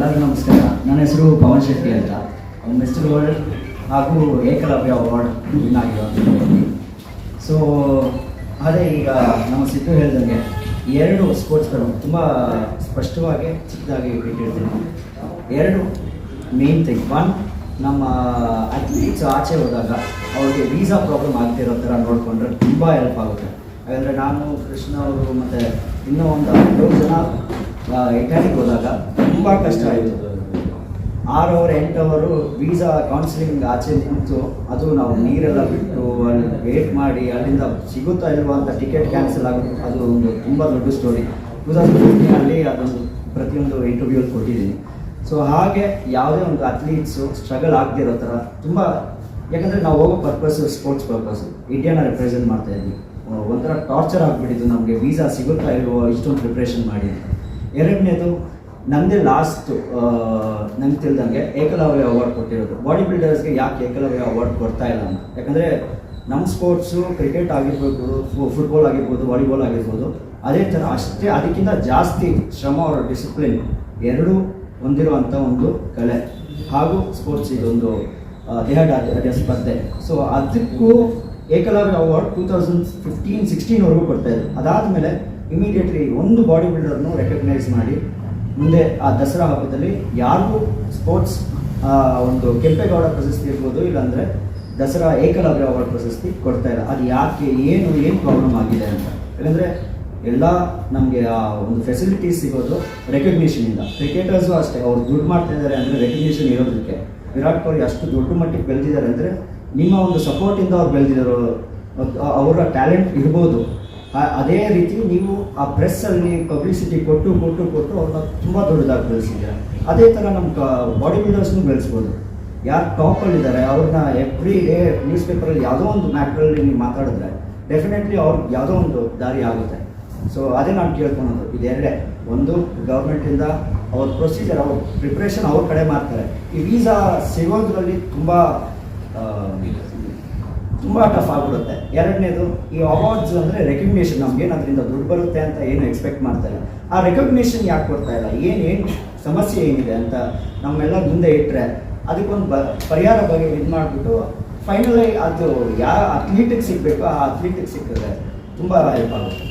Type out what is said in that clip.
ಎಲ್ಲರಿಗೂ ನಮಸ್ಕಾರ. ನನ್ನ ಹೆಸರು ಪವನ್ ಶೆಟ್ಟಿ ಅಂತ. ಮಿಸ್ಟರ್ ವರ್ಲ್ಡ್ ಹಾಗೂ ಏಕಲವ್ಯ ಅವಾರ್ಡ್ ವಿನ್ ಆಗಿರೋ ಸೊ ಅದೇ ಈಗ ನಮ್ಮ ಸಿದ್ದು ಹೇಳ್ದಂಗೆ ಎರಡು ಸ್ಪೋರ್ಟ್ಸ್ಗಳು ತುಂಬ ಸ್ಪಷ್ಟವಾಗಿ ಚಿಕ್ಕದಾಗಿ ಇಟ್ಟಿರ್ತೀನಿ ಎರಡು ಮೇನ್ ಥಿಂಗ್ ಒನ್ ನಮ್ಮ ಅಥ್ಲೀಟ್ಸ್ ಆಚೆ ಹೋದಾಗ ಅವ್ರಿಗೆ ವೀಸಾ ಪ್ರಾಬ್ಲಮ್ ಆಗ್ತಿರೋ ಥರ ನೋಡಿಕೊಂಡ್ರೆ ತುಂಬ ಹೆಲ್ಪ್ ಆಗುತ್ತೆ. ಯಾಕಂದರೆ ನಾನು, ಕೃಷ್ಣ ಅವರು ಮತ್ತು ಇನ್ನೂ ಒಂದು ಹತ್ತು ಜನ ಇಟಾಲಿಗೆ ಹೋದಾಗ ತುಂಬ ಕಷ್ಟ ಆಯಿತು. ಆರು ಅವರ್ ಎಂಟು ಅವರು ವೀಸಾ ಕೌನ್ಸಿಲಿಂಗ್ ಆಚೆ ನಿಂತು ಅದು ನಾವು ನೀರೆಲ್ಲ ಬಿಟ್ಟು ಅಲ್ಲಿ ವೇಟ್ ಮಾಡಿ ಅಲ್ಲಿಂದ ಸಿಗುತ್ತಾ ಇಲ್ವಾ ಅಂತ ಟಿಕೆಟ್ ಕ್ಯಾನ್ಸಲ್ ಆಗುತ್ತೆ ಅದು ಒಂದು ತುಂಬ ದೊಡ್ಡ ಸ್ಟೋರಿ ಟೂ ತೌಸಂಡ್ ಅದೊಂದು ಪ್ರತಿಯೊಂದು ಇಂಟರ್ವ್ಯೂಲ್ಲಿ ಕೊಟ್ಟಿದ್ದೀನಿ. ಸೊ ಹಾಗೆ ಯಾವುದೇ ಒಂದು ಅಥ್ಲೀಟ್ಸು ಸ್ಟ್ರಗಲ್ ಆಗದಿರೋ ಥರ ತುಂಬ, ಯಾಕಂದರೆ ನಾವು ಹೋಗೋ ಪರ್ಪಸ್ಸು ಸ್ಪೋರ್ಟ್ಸ್ ಪರ್ಪಸ್ಸು ಇಂಡಿಯಾನ ರೆಪ್ರೆಸೆಂಟ್ ಮಾಡ್ತಾ ಒಂಥರ ಟಾರ್ಚರ್ ಆಗಿಬಿಟ್ಟಿದ್ದು ನಮಗೆ. ವೀಸಾ ಸಿಗುತ್ತಾ ಇಲ್ವೋ, ಇಷ್ಟೊಂದು ಪ್ರಿಪ್ರೇಷನ್ ಮಾಡಿ ಅಂತ. ಎರಡನೇದು ನಮ್ಮದೇ ಲಾಸ್ಟ್ ನಂಗೆ ತಿಳಿದಂಗೆ ಏಕಲವ್ಯ ಅವಾರ್ಡ್ ಕೊಟ್ಟಿರೋದು. ಬಾಡಿ ಬಿಲ್ಡರ್ಸ್ಗೆ ಯಾಕೆ ಏಕಲವ್ಯ ಅವಾರ್ಡ್ ಕೊಡ್ತಾ ಇಲ್ಲ ಅಂತ. ಯಾಕಂದರೆ ನಮ್ಮ ಸ್ಪೋರ್ಟ್ಸು ಕ್ರಿಕೆಟ್ ಆಗಿರ್ಬೋದು ಫುಟ್ಬಾಲ್ ಆಗಿರ್ಬೋದು ವಾಲಿಬಾಲ್ ಆಗಿರ್ಬೋದು, ಅದೇ ಥರ ಅಷ್ಟೇ, ಅದಕ್ಕಿಂತ ಜಾಸ್ತಿ ಶ್ರಮ ಅವರ ಡಿಸಿಪ್ಲಿನ್ ಎರಡೂ ಹೊಂದಿರುವಂಥ ಒಂದು ಕಲೆ. ಹಾಗೂ ಸ್ಪೋರ್ಟ್ಸ್ ಇದೊಂದು ದೇಹ ಸ್ಪರ್ಧೆ. ಸೊ ಅದಕ್ಕೂ Ekalavya award two thousand fifteen ಸಿಕ್ಸ್ಟೀನ್ವರೆಗೂ ಕೊಡ್ತಾ ಇದ್ರು. ಅದಾದಮೇಲೆ ಇಮಿಡಿಯೇಟ್ಲಿ ಒಂದು ಬಾಡಿ ಬಿಲ್ಡರ್ನು ರೆಕಗ್ನೈಸ್ ಮಾಡಿ, ಮುಂದೆ ಆ ದಸರಾ ಹಬ್ಬದಲ್ಲಿ ಯಾರಿಗೂ ಸ್ಪೋರ್ಟ್ಸ್ ಒಂದು ಕೆಂಪೇಗೌಡ ಪ್ರಶಸ್ತಿ ಇರ್ಬೋದು, ಇಲ್ಲಾಂದರೆ ದಸರಾ ಏಕಲವ್ಯ ಅವಾರ್ಡ್ ಪ್ರಶಸ್ತಿ ಕೊಡ್ತಾ ಇಲ್ಲ. ಅದು ಯಾಕೆ, ಏನು ಏನು ಪ್ರಾಬ್ಲಮ್ ಆಗಿದೆ ಅಂತ. ಯಾಕಂದರೆ ಎಲ್ಲ ನಮಗೆ ಆ ಒಂದು ಫೆಸಿಲಿಟೀಸ್ ಸಿಗೋದು ರೆಕಗ್ನಿಷನಿಂದ ಕ್ರಿಕೆಟರ್ಸು ಅಷ್ಟೇ, ಅವ್ರು ದುಡ್ಡು ಮಾಡ್ತಾ ಇದ್ದಾರೆ ಅಂದರೆ ರೆಕಗ್ನೇಷನ್ ಇರೋದಕ್ಕೆ. ವಿರಾಟ್ ಕೊಹ್ಲಿ ಅಷ್ಟು ದೊಡ್ಡ ಮಟ್ಟಿಗೆ ಬೆಳೆದಿದ್ದಾರೆ ಅಂದರೆ ನಿಮ್ಮ ಒಂದು ಸಪೋರ್ಟಿಂದ ಅವ್ರು ಬೆಳೆದಿರೋ ಅವರ ಟ್ಯಾಲೆಂಟ್ ಇರ್ಬೋದು. ಅದೇ ರೀತಿ ನೀವು ಆ ಪ್ರೆಸ್ಸಲ್ಲಿ ಪಬ್ಲಿಸಿಟಿ ಕೊಟ್ಟು ಕೊಟ್ಟು ಕೊಟ್ಟು ಅವ್ರನ್ನ ತುಂಬ ದೊಡ್ಡದಾಗಿ ಬೆಳೆಸಿದ್ದೀರ ಅದೇ ಥರ ನಮ್ಮ ಬಾಡಿ ಬಿಲ್ಡರ್ಸ್ನೂ ಬೆಳೆಸ್ಬೋದು. ಯಾರು ಟಾಪಲ್ಲಿದ್ದಾರೆ ಅವ್ರನ್ನ ಎವ್ರಿ ಡೇ ನ್ಯೂಸ್ ಪೇಪರಲ್ಲಿ ಯಾವುದೋ ಒಂದು ಮ್ಯಾಟ್ರಲ್ಲಿ ನೀವು ಮಾತಾಡಿದ್ರೆ ಡೆಫಿನೆಟ್ಲಿ ಅವ್ರಿಗೆ ಯಾವುದೋ ಒಂದು ದಾರಿ ಆಗುತ್ತೆ. ಸೊ ಅದೇ ನಾನು ಕೇಳ್ಕೊಳೋದು. ಇದೆರಡೇ ಒಂದು ಗೌರ್ಮೆಂಟಿಂದ ಅವ್ರ ಪ್ರೊಸೀಜರ್ ಅವ್ರ ಪ್ರಿಪ್ರೇಷನ್ ಅವ್ರ ಕಡೆ ಮಾಡ್ತಾರೆ. ಈ ವೀಸಾ ಸಿಗೋದ್ರಲ್ಲಿ ತುಂಬ ತುಂಬ ಟಫ್ ಆಗಿಬಿಡುತ್ತೆ. ಎರಡನೇದು, ಈ ಅವಾರ್ಡ್ಸ್ ಅಂದರೆ ರೆಕಗ್ನೇಷನ್ ನಮ್ಗೇನು ಅದರಿಂದ ದುಡ್ಡು ಬರುತ್ತೆ ಅಂತ ಏನು ಎಕ್ಸ್ಪೆಕ್ಟ್ ಮಾಡ್ತಾರೆ ಆ ರೆಕಗ್ನೇಷನ್ ಯಾಕೆ ಕೊಡ್ತಾ ಇಲ್ಲ? ಏನು ಏನು ಸಮಸ್ಯೆ ಏನಿದೆ ಅಂತ ನಮ್ಮೆಲ್ಲ ಮುಂದೆ ಇಟ್ಟರೆ ಅದಕ್ಕೊಂದು ಬ, ಪರಿಹಾರ ಬಗ್ಗೆ ಇದು ಮಾಡಿಬಿಟ್ಟು ಫೈನಲಿ ಅದು ಯಾವ ಅಥ್ಲೀಟಿಗೆ ಸಿಗಬೇಕು, ಆ ಅಥ್ಲೀಟಿಗೆ ಸಿಕ್ಕಿದ್ರೆ ತುಂಬ ಹೆಲ್ಪ್ ಆಗುತ್ತೆ.